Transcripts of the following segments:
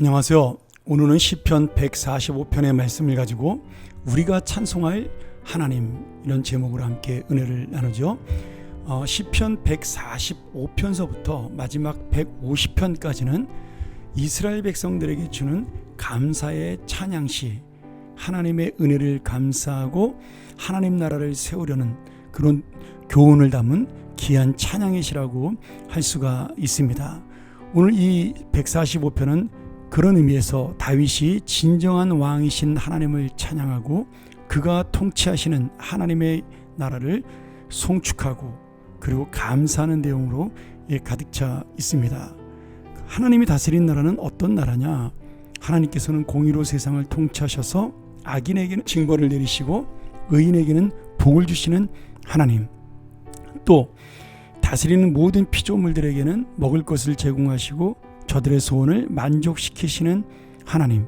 안녕하세요. 오늘은 시편 145편의 말씀을 가지고 우리가 찬송할 하나님 이런 제목으로 함께 은혜를 나누죠. 어, 시편 145편서부터 마지막 150편까지는 이스라엘 백성들에게 주는 감사의 찬양시 하나님의 은혜를 감사하고 하나님 나라를 세우려는 그런 교훈을 담은 귀한 찬양의 시라고 할 수가 있습니다. 오늘 이 145편은 그런 의미에서 다윗이 진정한 왕이신 하나님을 찬양하고 그가 통치하시는 하나님의 나라를 송축하고 그리고 감사하는 내용으로 예, 가득 차 있습니다. 하나님이 다스린 나라는 어떤 나라냐? 하나님께서는 공의로 세상을 통치하셔서 악인에게는 징벌을 내리시고 의인에게는 복을 주시는 하나님. 또 다스리는 모든 피조물들에게는 먹을 것을 제공하시고 저들의 소원을 만족시키시는 하나님.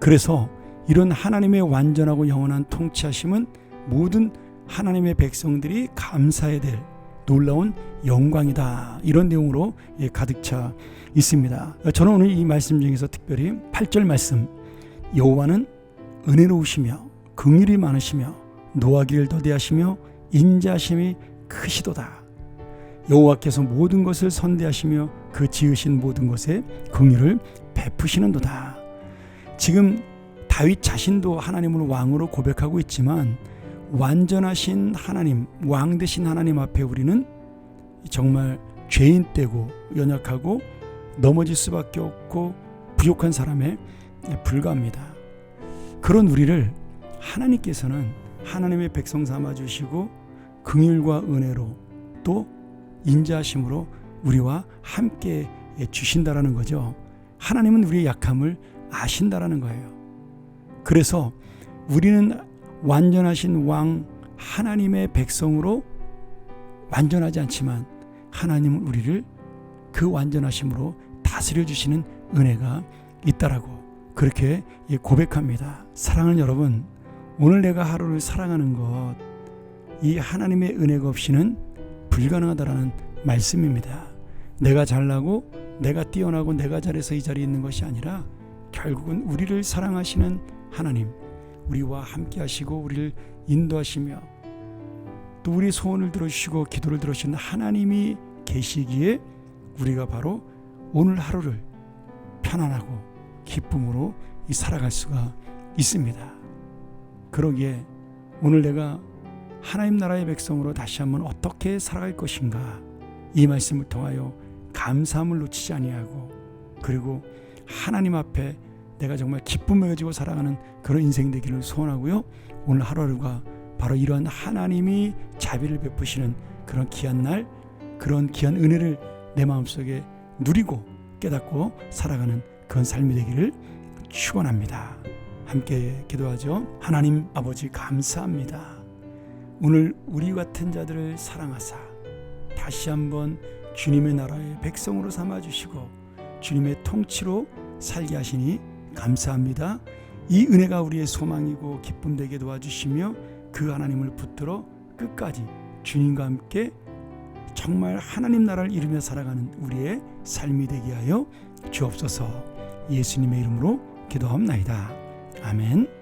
그래서 이런 하나님의 완전하고 영원한 통치하심은 모든 하나님의 백성들이 감사해야 될 놀라운 영광이다. 이런 내용으로 예, 가득 차 있습니다. 저는 오늘 이 말씀 중에서 특별히 8절 말씀 여호와는 은혜로우시며 긍휼이 많으시며 노하기를 더디하시며 인자하심이 크시도다. 여호와께서 모든 것을 선대하시며 그 지으신 모든 것에 긍휼을 베푸시는도다. 지금 다윗 자신도 하나님을 왕으로 고백하고 있지만 완전하신 하나님, 왕 되신 하나님 앞에 우리는 정말 죄인 되고 연약하고 넘어질 수밖에 없고 부족한 사람에 불과합니다. 그런 우리를 하나님께서는 하나님의 백성 삼아 주시고 긍휼과 은혜로 또 인자하심으로 우리와 함께 주신다라는 거죠. 하나님은 우리의 약함을 아신다라는 거예요. 그래서 우리는 완전하신 왕 하나님의 백성으로 완전하지 않지만 하나님은 우리를 그 완전하심으로 다스려 주시는 은혜가 있다라고 그렇게 고백합니다. 사랑하는 여러분, 오늘 내가 하루를 살아가는 것, 이 하나님의 은혜가 없이는 불가능하다라는 말씀입니다. 내가 잘나고 내가 뛰어나고 내가 잘해서 이 자리에 있는 것이 아니라 결국은 우리를 사랑하시는 하나님, 우리와 함께 하시고 우리를 인도하시며 또 우리 소원을 들어주시고 기도를 들어주시는 하나님이 계시기에 우리가 바로 오늘 하루를 편안하고 기쁨으로 살아갈 수가 있습니다. 그러기에 오늘 내가 하나님 나라의 백성으로 다시 한번 어떻게 살아갈 것인가 이 말씀을 통하여 감사함을 놓치지 아니하고 그리고 하나님 앞에 내가 정말 기쁨을 가지고 살아가는 그런 인생 되기를 소원하고요. 오늘 하루하루가 바로 이러한 하나님이 자비를 베푸시는 그런 귀한 날, 그런 귀한 은혜를 내 마음속에 누리고 깨닫고 살아가는 그런 삶이 되기를 축원합니다. 함께 기도하죠. 하나님 아버지 감사합니다. 오늘 우리 같은 자들을 사랑하사 다시 한번 주님의 나라의 백성으로 삼아 주시고 주님의 통치로 살게 하시니 감사합니다. 이 은혜가 우리의 소망이고 기쁨 되게 도와주시며 그 하나님을 붙들어 끝까지 주님과 함께 정말 하나님 나라를 이루며 살아가는 우리의 삶이 되게 하여 주옵소서. 예수님의 이름으로 기도합나이다. 아멘.